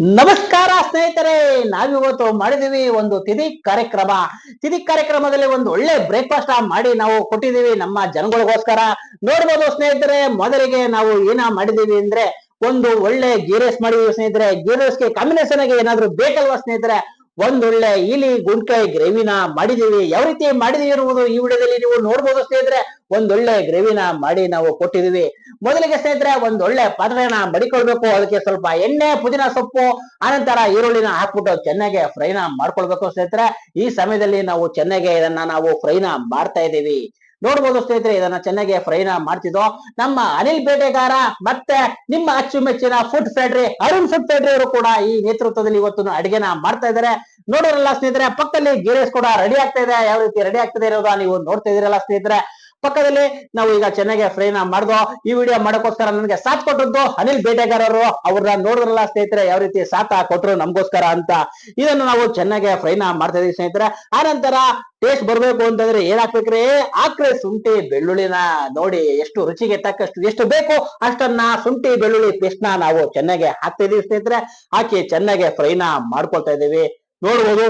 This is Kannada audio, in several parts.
ನಮಸ್ಕಾರ ಸ್ನೇಹಿತರೆ, ನಾವಿವತ್ತು ಮಾಡಿದೀವಿ ಒಂದು ತಿಥಿ ಕಾರ್ಯಕ್ರಮ. ತಿಥಿ ಕಾರ್ಯಕ್ರಮದಲ್ಲಿ ಒಂದು ಒಳ್ಳೆ ಬ್ರೇಕ್ಫಾಸ್ಟ್ ಮಾಡಿ ನಾವು ಕೊಟ್ಟಿದೀವಿ ನಮ್ಮ ಜನಗಳಿಗೋಸ್ಕರ. ನೋಡ್ಬೋದು ಸ್ನೇಹಿತರೆ, ಮೊದಲಿಗೆ ನಾವು ಏನ ಮಾಡಿದೀವಿ ಅಂದ್ರೆ ಒಂದು ಒಳ್ಳೆ ಗೀರೇಸ್ ಮಾಡಿದೀವಿ ಸ್ನೇಹಿತರೆ. ಗೀರೇಸ್ಗೆ ಕಾಂಬಿನೇಷನ್ ಆಗಿ ಏನಾದ್ರು ಬೇಕಲ್ವಾ ಸ್ನೇಹಿತರೆ? ಒಂದೊಳ್ಳೆ ಇಲಿ ಗುಂಡ್ಕಾಯಿ ಗ್ರೇವಿನ ಮಾಡಿದೀವಿ ಯಾವ ರೀತಿ ಮಾಡಿದೀವಿ ಇರುವುದು ಈ ವಿಡಿಯೋದಲ್ಲಿ ನೀವು ನೋಡ್ಬೋದು ಸ್ನೇಹಿತರೆ. ಒಂದೊಳ್ಳೆ ಗ್ರೇವಿನ ಮಾಡಿ ನಾವು ಕೊಟ್ಟಿದೀವಿ ಮೊದಲಿಗೆ ಸ್ನೇಹಿತರೆ ಒಂದೊಳ್ಳೆ ಪಾತ್ರೆನ ಮಡಿಕೊಳ್ಬೇಕು. ಅದಕ್ಕೆ ಸ್ವಲ್ಪ ಎಣ್ಣೆ, ಪುದೀನ ಸೊಪ್ಪು, ಆನಂತರ ಈರುಳ್ಳಿನ ಹಾಕ್ಬಿಟ್ಟು ಚೆನ್ನಾಗೆ ಫ್ರೈನ ಮಾಡ್ಕೊಳ್ಬೇಕು ಸ್ನೇಹಿತರೆ. ಈ ಸಮಯದಲ್ಲಿ ನಾವು ಚೆನ್ನಾಗೆ ಇದನ್ನ ನಾವು ಫ್ರೈನ ಮಾಡ್ತಾ ಇದ್ದೀವಿ. ನೋಡ್ಬೋದು ಸ್ನೇಹಿತರೆ, ಇದನ್ನ ಚೆನ್ನಾಗಿ ಫ್ರೈನ ಮಾಡ್ತಿದ್ದೋ ನಮ್ಮ ಅನಿಲ್ ಬೇಟೆಗಾರ ಮತ್ತೆ ನಿಮ್ಮ ಅಚ್ಚುಮೆಚ್ಚಿನ food factory Arun food factory ಅವರು ಕೂಡ ಈ ನೇತೃತ್ವದಲ್ಲಿ ಇವತ್ತು ಅಡುಗೆನ ಮಾಡ್ತಾ ಇದ್ದಾರೆ. ನೋಡೋರಲ್ಲ ಸ್ನೇಹಿತರೆ, ಪಕ್ಕದಲ್ಲಿ ಗೀರೇಸ್ ಕೂಡ ರೆಡಿ ಆಗ್ತಾ ಇದೆ. ಯಾವ ರೀತಿ ರೆಡಿ ಆಗ್ತದೆ ಇರೋದ ನೀವು ನೋಡ್ತಾ ಇದೀರಲ್ಲ ಸ್ನೇಹಿತರೆ. ಪಕ್ಕದಲ್ಲಿ ನಾವು ಈಗ ಚೆನ್ನಾಗಿ ಫ್ರೈನ ಮಾಡ್ದೋ, ಈ ವಿಡಿಯೋ ಮಾಡೋಕ್ಕೋಸ್ಕರ ನನಗೆ ಸಾಥ್ ಕೊಟ್ಟದ್ದು ಅನಿಲ್ ಬೇಟೆಗಾರರು. ಅವ್ರನ್ನ ನೋಡಿದ್ರಲ್ಲ ಸ್ನೇಹಿತರೆ, ಯಾವ ರೀತಿ ಸಾಥ ಕೊಟ್ರು ನಮಗೋಸ್ಕರ ಅಂತ. ಇದನ್ನು ನಾವು ಚೆನ್ನಾಗಿ ಫ್ರೈನ ಮಾಡ್ತಾ ಇದೀವಿ ಸ್ನೇಹಿತರೆ. ಆನಂತರ ಟೇಸ್ಟ್ ಬರ್ಬೇಕು ಅಂತಂದ್ರೆ ಏನ್ ಹಾಕ್ಬೇಕ್ರಿ ಆಕ್ರೆ ಶುಂಠಿ ಬೆಳ್ಳುಳ್ಳಿನ ನೋಡಿ ಎಷ್ಟು ರುಚಿಗೆ ತಕ್ಕಷ್ಟು ಎಷ್ಟು ಬೇಕು ಅಷ್ಟನ್ನ ಶುಂಠಿ ಬೆಳ್ಳುಳ್ಳಿ ಪೇಸ್ಟ್ ನಾವು ಚೆನ್ನಾಗಿ ಹಾಕ್ತಾ ಇದೀವಿ ಸ್ನೇಹಿತರೆ. ಹಾಕಿ ಚೆನ್ನಾಗಿ ಫ್ರೈನ ಮಾಡ್ಕೊಳ್ತಾ ಇದೀವಿ. ನೋಡ್ಬೋದು.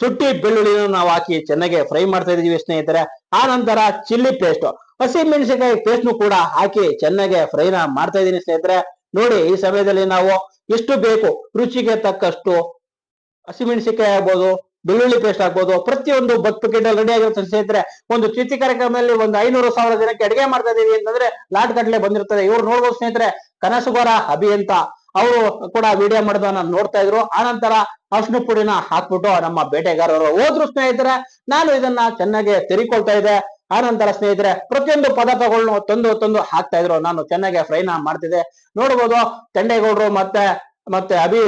ಸುಟ್ಟಿ ಬೆಳ್ಳುಳ್ಳಿನ ನಾವು ಹಾಕಿ ಚೆನ್ನಾಗಿ ಫ್ರೈ ಮಾಡ್ತಾ ಇದೀವಿ ಸ್ನೇಹಿತರೆ. ಆ ನಂತರ ಚಿಲ್ಲಿ ಪೇಸ್ಟ್ ಹಸಿ ಮೆಣಸಿನಕಾಯಿ ಪೇಸ್ಟ್ನು ಕೂಡ ಹಾಕಿ ಚೆನ್ನಾಗಿ ಫ್ರೈನ ಮಾಡ್ತಾ ಇದ್ದೀನಿ ಸ್ನೇಹಿತರೆ. ನೋಡಿ, ಈ ಸಮಯದಲ್ಲಿ ನಾವು ಎಷ್ಟು ಬೇಕು ರುಚಿಗೆ ತಕ್ಕಷ್ಟು ಹಸಿಮೆಣಸಿನಕಾಯಿ ಆಗ್ಬೋದು, ಬೆಳ್ಳುಳ್ಳಿ ಪೇಸ್ಟ್ ಆಗ್ಬೋದು, ಪ್ರತಿಯೊಂದು ಬತ್ ಪ್ಯಾಕೆಟ್ ರೆಡಿ ಆಗಿರುತ್ತೆ ಸ್ನೇಹಿತರೆ. ಒಂದು ಚಿತಿ ಕಾರ್ಯಕ್ರಮದಲ್ಲಿ ಒಂದು ಐನೂರು ಸಾವಿರ ಜನಕ್ಕೆ ಅಡಿಗೆ ಮಾಡ್ತಾ ಇದೀವಿ ಅಂತಂದ್ರೆ ಲಾಟ್ ಕಟ್ಲೆ ಬಂದಿರ್ತದೆ ಇವ್ರು ನೋಡ್ಬೋದು ಸ್ನೇಹಿತರೆ, ಕನಸುಗಾರ ಅಭಿ ಅಂತ. ಅವರು ಕೂಡ ವಿಡಿಯೋ ಮಾಡೋದನ್ನ ನೋಡ್ತಾ ಇದ್ರು. ಆನಂತರ ಅರ್ಶಿನ ಪುಡಿನ ಹಾಕ್ಬಿಟ್ಟು ನಮ್ಮ ಬೇಟೆಗಾರರು ಹೋದ್ರು ಸ್ನೇಹಿತರೆ, ನಾನು ಇದನ್ನ ಚೆನ್ನಾಗಿ ತೆರಿಕೊಳ್ತಾ ಇದ್ದೆ. ಆನಂತರ ಸ್ನೇಹಿತರೆ, ಪ್ರತಿಯೊಂದು ಪದಾರ್ಥಗಳನ್ನು ತಂದು ತಂದು ಹಾಕ್ತಾ ಇದ್ರು. ನಾನು ಚೆನ್ನಾಗಿ ಫ್ರೈನ ಮಾಡ್ತಿದ್ದೆ. ನೋಡ್ಬೋದು, ತೆಂಡೇಗೌಡರು ಮತ್ತೆ ಮತ್ತೆ ಅಭಿ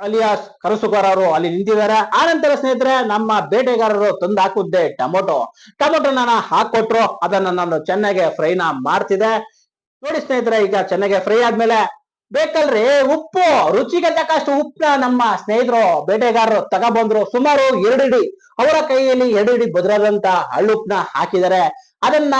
ಅಲಿಯಾಸ್ ಕನಸುಗಾರರು ಅಲ್ಲಿ ನಿಂತಿದ್ದಾರೆ. ಆನಂತರ ಸ್ನೇಹಿತರೆ, ನಮ್ಮ ಬೇಟೆಗಾರರು ತಂದು ಹಾಕುದ್ದೆ ಟೊಮೊಟೊ. ಟೊಮೊಟೊ ನಾನು ಹಾಕೊಟ್ರು ಅದನ್ನ ನಾನು ಚೆನ್ನಾಗಿ ಫ್ರೈನ ಮಾಡ್ತಿದ್ದೆ. ನೋಡಿ ಸ್ನೇಹಿತರೆ, ಈಗ ಚೆನ್ನಾಗಿ ಫ್ರೈ ಆದ್ಮೇಲೆ ಬೇಕಲ್ರಿ? ಉಪ್ಪು. ರುಚಿಗೆ ತಕ್ಕಷ್ಟು ಉಪ್ಪನ್ನ ನಮ್ಮ ಸ್ನೇಹಿತರು, ಬೇಟೆಗಾರರು ತಗೊಬಂದ್ರು ಸುಮಾರು ಎರಡಿಡಿ ಅವರ ಕೈಯಲ್ಲಿ ಎರಡಿಡಿ ಬದ್ರಾದಂತ ಹಾಕಿದರೆ ಹಾಕಿದ್ದಾರೆ. ಅದನ್ನ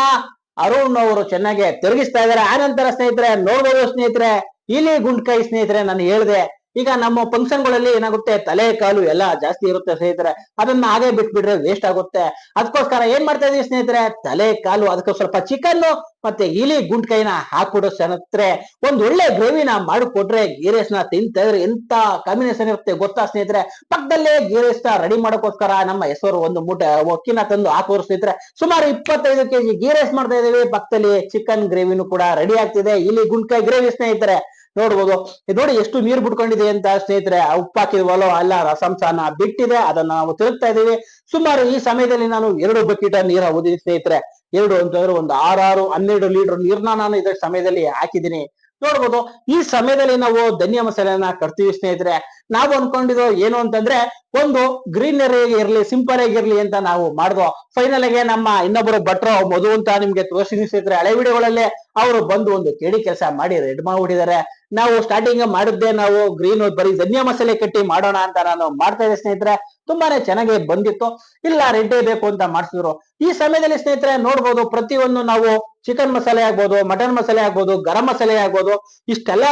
ಅರುಣ್ ಅವರು ಚೆನ್ನಾಗಿ ತಿರುಗಿಸ್ತಾ ಇದ್ದಾರೆ. ಆನಂತರ ಸ್ನೇಹಿತರೆ, ನೋಡ್ಬೋದು ಸ್ನೇಹಿತರೆ, ಇಲಿ ಗುಂಡ್ಕಾಯಿ ಸ್ನೇಹಿತರೆ, ನಾನು ಹೇಳಿದೆ ಈಗ ನಮ್ಮ ಫಂಕ್ಷನ್ಗಳಲ್ಲಿ ಏನಾಗುತ್ತೆ? ತಲೆ, ಕಾಲು ಎಲ್ಲ ಜಾಸ್ತಿ ಇರುತ್ತೆ ಸ್ನೇಹಿತರೆ. ಅದನ್ನ ಹಾಗೆ ಬಿಟ್ಬಿಟ್ರೆ ವೇಸ್ಟ್ ಆಗುತ್ತೆ. ಅದಕ್ಕೋಸ್ಕರ ಏನ್ ಮಾಡ್ತಾ ಇದೀವಿ ಸ್ನೇಹಿತರೆ? ತಲೆ, ಕಾಲು, ಅದಕ್ಕೆ ಸ್ವಲ್ಪ ಚಿಕನ್ ಮತ್ತೆ ಇಲಿ ಗುಂಡ್ಕೈನ ಹಾಕ್ಬಿಡೋ ಸ್ನೇಹಿತರೆ. ಒಂದ್ ಒಳ್ಳೆ ಗ್ರೇವಿನ ಮಾಡಿಕೊಟ್ರೆ ಗೀರೇಸ್ನ ತಿಂತಾ ಇದ್ರೆ ಎಂತ ಕಾಂಬಿನೇಷನ್ ಇರುತ್ತೆ ಗೊತ್ತಾ ಸ್ನೇಹಿತರೆ? ಪಕ್ಕದಲ್ಲೇ ಗೀರೇಸ್ನ ರೆಡಿ ಮಾಡೋಕ್ಕೋಸ್ಕರ ನಮ್ಮ ಹೆಸರು ಒಂದು ಮೂಟೆ ಅಕ್ಕಿನ ತಂದು ಹಾಕೋರು ಸ್ನೇಹಿತರೆ. ಸುಮಾರು ಇಪ್ಪತ್ತೈದು ಕೆಜಿ ಗೀರೇಸ್ ಮಾಡ್ತಾ ಇದೀವಿ. ಪಕ್ಕದಲ್ಲಿ ಚಿಕನ್ ಗ್ರೇವಿನೂ ಕೂಡ ರೆಡಿ ಆಗ್ತಿದೆ. ಇಲಿ ಗುಂಡ್ಕಾಯಿ ಗ್ರೇವಿ ಸ್ನೇಹಿತರೆ. ನೋಡ್ಬೋದು. ನೋಡಿ ಎಷ್ಟು ನೀರು ಬಿಟ್ಕೊಂಡಿದೆ ಅಂತ ಸ್ನೇಹಿತರೆ, ಆ ಉಪ್ಪು ಹಾಕಿದ್ವಲ್ಲೋ ಅಲ್ಲ ರಸಂಸಾನ ಬಿಟ್ಟಿದೆ. ಅದನ್ನ ನಾವು ತಿರುಗ್ತಾ ಇದ್ದೀವಿ. ಸುಮಾರು ಈ ಸಮಯದಲ್ಲಿ ನಾನು ಎರಡು ಬಕೆಟ್ ನೀರ ಓದಿದ್ದೀನಿ ಸ್ನೇಹಿತರೆ. ಎರಡು ಅಂತಂದ್ರೆ ಒಂದು ಆರಾರು ಹನ್ನೆರಡು ಲೀಟರ್ ನೀರ್ನ ನಾನು ಇದ್ರ ಸಮಯದಲ್ಲಿ ಹಾಕಿದ್ದೀನಿ. ನೋಡ್ಬೋದು. ಈ ಸಮಯದಲ್ಲಿ ನಾವು ಧನಿಯಾ ಮಸಾಲೆಯನ್ನ ಕಟ್ತೀವಿ ಸ್ನೇಹಿತರೆ. ನಾವು ಅನ್ಕೊಂಡಿದ್ದು ಏನು ಅಂತಂದ್ರೆ, ಒಂದು ಗ್ರೀನರಿ ಇರ್ಲಿ, ಸಿಂಪಲ್ ಆಗಿರ್ಲಿ ಅಂತ ನಾವು ಮಾಡಿದ್ವು ಫೈನಲ್ ಆಗಿ ನಮ್ಮ ಇನ್ನೊಬ್ಬರು ಭಟ್ರು ಮಧು ಅಂತ ನಿಮ್ಗೆ ತೋರಿಸಿದ್ವಿ ಸ್ನೇಹಿತರೆ. ಹಳೆ ವಿಡಿಯೋಗಳಲ್ಲಿ ಅವರು ಬಂದು ಒಂದು ಕೇಳಿ ಕೆಲಸ ಮಾಡಿ ರೆಡ್ ಮಾಡ್ಬಿಟ್ಟಿದ್ದಾರೆ. ನಾವು ಸ್ಟಾರ್ಟಿಂಗ್ ಮಾಡಿದ್ದೆ ನಾವು ಗ್ರೀನ್ ಬರೀ ಧನ್ಯ ಮಸಾಲೆ ಕಟ್ಟಿ ಮಾಡೋಣ ಅಂತ ನಾನು ಮಾಡ್ತಾ ಇದ್ದೆ ಸ್ನೇಹಿತರೆ. ತುಂಬಾನೇ ಚೆನ್ನಾಗಿ ಬಂದಿತ್ತು. ಇಲ್ಲ ರೆಡ್ಡೇ ಬೇಕು ಅಂತ ಮಾಡಿಸಿದ್ರು. ಈ ಸಮಯದಲ್ಲಿ ಸ್ನೇಹಿತರೆ ನೋಡ್ಬೋದು, ಪ್ರತಿಯೊಂದು ನಾವು ಚಿಕನ್ ಮಸಾಲೆ ಆಗ್ಬೋದು ಮಟನ್ ಮಸಾಲೆ ಆಗ್ಬೋದು, ಗರಂ ಮಸಾಲೆ ಆಗ್ಬೋದು, ಇಷ್ಟೆಲ್ಲ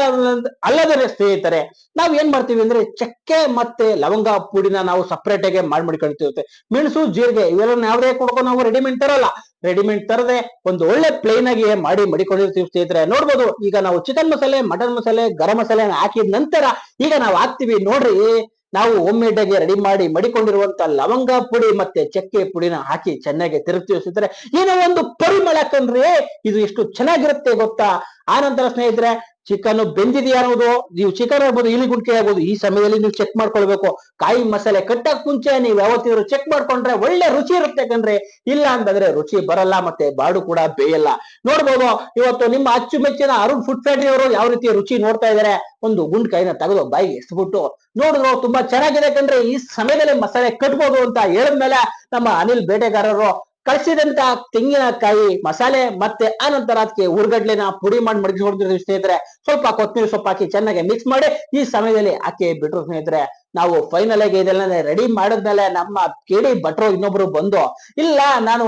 ಅಲ್ಲದೇ ಸ್ನೇಹಿತರೆ, ನಾವ್ ಏನ್ ಮಾಡ್ತೀವಿ ಅಂದ್ರೆ ಚಕ್ಕೆ ಮತ್ತೆ ಲವಂಗ ಪುಡಿನ ನಾವು ಸಪ್ರೇಟ್ ಆಗಿ ಮಾಡಿ ಮಾಡ್ಕೊಳ್ತೀವಿ ಮೆಣಸು, ಜೀರಿಗೆ ಇವೆಲ್ಲ ಯಾವ್ದೇ ಕೊಡ್ಕೊಂಡು ನಾವು ರೆಡಿಮೇಡ್ ತರಲ್ಲ. ರೆಡಿಮೇಡ್ ತರದೆ ಒಂದು ಒಳ್ಳೆ ಪ್ಲೇನ್ ಆಗಿ ಮಾಡಿ ಮಡಿಕೊಂಡಿರ್ತೀವಿ ಸ್ನೇಹಿತರೆ. ನೋಡ್ಬೋದು, ಈಗ ನಾವು ಚಿಕನ್ ಮಸಾಲೆ ಮಟನ್ ಮಸಾಲೆ, ಗರಂ ಮಸಾಲೆ ಹಾಕಿದ ನಂತರ ಈಗ ನಾವು ಹಾಕ್ತಿವಿ. ನೋಡ್ರಿ ನಾವು ಹೋಮ್ಮೇಡ್ ಆಗಿ ರೆಡಿ ಮಾಡಿ ಮಡಿಕೊಂಡಿರುವಂತ ಲವಂಗ ಪುಡಿ ಮತ್ತೆ ಚಕ್ಕೆ ಪುಡಿನ ಹಾಕಿ ಚೆನ್ನಾಗಿ ತಿರುಗ್ತೀವಿ ಸ್ನೇಹಿತರೆ ಏನೋ ಒಂದು ಪರಿಮಳ ಇದು ಎಷ್ಟು ಚೆನ್ನಾಗಿರುತ್ತೆ ಗೊತ್ತಾ? ಆನಂತರ ಸ್ನೇಹಿತರೆ ಚಿಕನ್ ಬೆಂದಿದೆಯಾ ಅನ್ನೋದು, ನೀವು ಚಿಕನ್ ಆಗ್ಬೋದು, ಇಲಿ ಗುಂಡ್ಕೆ ಆಗ್ಬೋದು, ಈ ಸಮಯದಲ್ಲಿ ನೀವು ಚೆಕ್ ಮಾಡ್ಕೊಳ್ಬೇಕು. ಕಾಯಿ ಮಸಾಲೆ ಕಟ್ಟಕ್ ಮುಂಚೆ ನೀವು ಯಾವತ್ತಿದ್ರು ಚೆಕ್ ಮಾಡ್ಕೊಂಡ್ರೆ ಒಳ್ಳೆ ರುಚಿ ಇರುತ್ತೆ ಕಣ್ರಿ. ಇಲ್ಲ ಅಂತಂದ್ರೆ ರುಚಿ ಬರಲ್ಲ ಮತ್ತೆ ಬಾಡು ಕೂಡ ಬೇಯಲ್ಲ. ನೋಡ್ಬೋದು, ಇವತ್ತು ನಿಮ್ಮ ಅಚ್ಚುಮೆಚ್ಚಿನ ಅರುಣ್ ಫುಡ್ ಫ್ಯಾಕ್ಟ್ರಿ ಅವರು ಯಾವ ರೀತಿ ರುಚಿ ನೋಡ್ತಾ ಇದಾರೆ ಒಂದು ಗುಂಡ್ಕಾಯಿನ ತೆಗೆದು ಬಾಯಿಗೆ ಎಸ್ಬಿಟ್ಟು, ನೋಡಿದ್ರು ತುಂಬಾ ಚೆನ್ನಾಗಿದೆ ಕಣ್ರಿ. ಈ ಸಮಯದಲ್ಲಿ ಮಸಾಲೆ ಕಟ್ಬೋದು ಅಂತ ಹೇಳಿದ್ಮೇಲೆ ನಮ್ಮ ಅನಿಲ್ ಬೇಟೆಗಾರರು ಕಳಿಸಿದಂತ ತೆಂಗಿನಕಾಯಿ ಮಸಾಲೆ ಮತ್ತೆ ಆನಂತರ ಅದಕ್ಕೆ ಉರ್ಗಡ್ಲೆನ ಪುಡಿ ಮಾಡಿ ಮಡಗಿಸ್ಕೊಡ್ತಿರ್ತೀವಿ ಸ್ನೇಹಿತರೆ. ಸ್ವಲ್ಪ ಕೊತ್ತಂಬರಿ ಸೊಪ್ಪು ಹಾಕಿ ಚೆನ್ನಾಗಿ ಮಿಕ್ಸ್ ಮಾಡಿ ಈ ಸಮಯದಲ್ಲಿ ಹಾಕಿ ಬಿಟ್ರು ಸ್ನೇಹಿತರೆ. ನಾವು ಫೈನಲ್ ಆಗಿ ಇದೆಲ್ಲ ರೆಡಿ ಮಾಡಿದ್ಮೇಲೆ ನಮ್ಮ ಕೇಳಿ ಭಟ್ರು ಇನ್ನೊಬ್ರು ಬಂದು, ಇಲ್ಲ, ನಾನು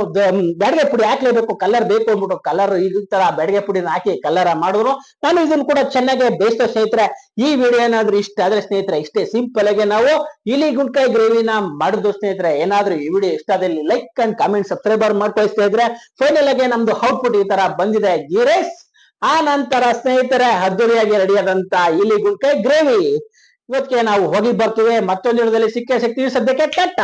ಬ್ಯಾಡಗೆ ಪುಡಿ ಹಾಕ್ಲೇಬೇಕು ಕಲರ್ ಬೇಕು ಅಂದ್ಬಿಟ್ಟು ಕಲರ್ ಈ ತರ ಬ್ಯಾಡಗೆ ಪುಡಿನ ಹಾಕಿ ಕಲರ್ ಮಾಡಿದ್ರು. ನಾನು ಇದನ್ನ ಕೂಡ ಚೆನ್ನಾಗಿ ಬೇಯಿಸಿದ ಸ್ನೇಹಿತರೆ, ಈ ವಿಡಿಯೋ ಏನಾದ್ರೂ ಇಷ್ಟ ಆದ್ರೆ ಸ್ನೇಹಿತರೆ, ಇಷ್ಟೇ ಸಿಂಪಲ್ ಆಗಿ ನಾವು ಇಲಿ ಗುಂಡ್ಕಾಯಿ ಗ್ರೇವಿನ ಮಾಡಿದ್ರು ಸ್ನೇಹಿತರೆ, ಏನಾದ್ರೂ ಈ ವಿಡಿಯೋ ಇಷ್ಟ ಆದಲ್ಲಿ ಲೈಕ್ ಅಂಡ್ ಕಾಮೆಂಟ್ ಸಬ್ಸ್ಕ್ರೈಬರ್ ಮಾಡ್ಕೊಳ್ತಾ ಇದ್ರೆ ಫೈನಲ್ ಆಗಿ ನಮ್ದು ಔಟ್ಪುಟ್ ಈ ತರ ಬಂದಿದೆ. ಗೀ ರೈಸ್ ಆ ನಂತರ ಸ್ನೇಹಿತರೆ, ಅದ್ದೂರಿಯಾಗಿ ರೆಡಿಯಾದಂತ ಇಲಿ ಗುಂಡ್ಕಾಯಿ ಗ್ರೇವಿ ಇವತ್ತಿಗೆ ನಾವು ಹೋಗಿ ಬರ್ತೀವಿ ಮತ್ತೊಂದು ದಿನದಲ್ಲಿ ಸಿಕ್ಕೇ ಸಿಗ್ತೀವಿ ಸದ್ಯಕ್ಕೆ ಕಟ್ಟ.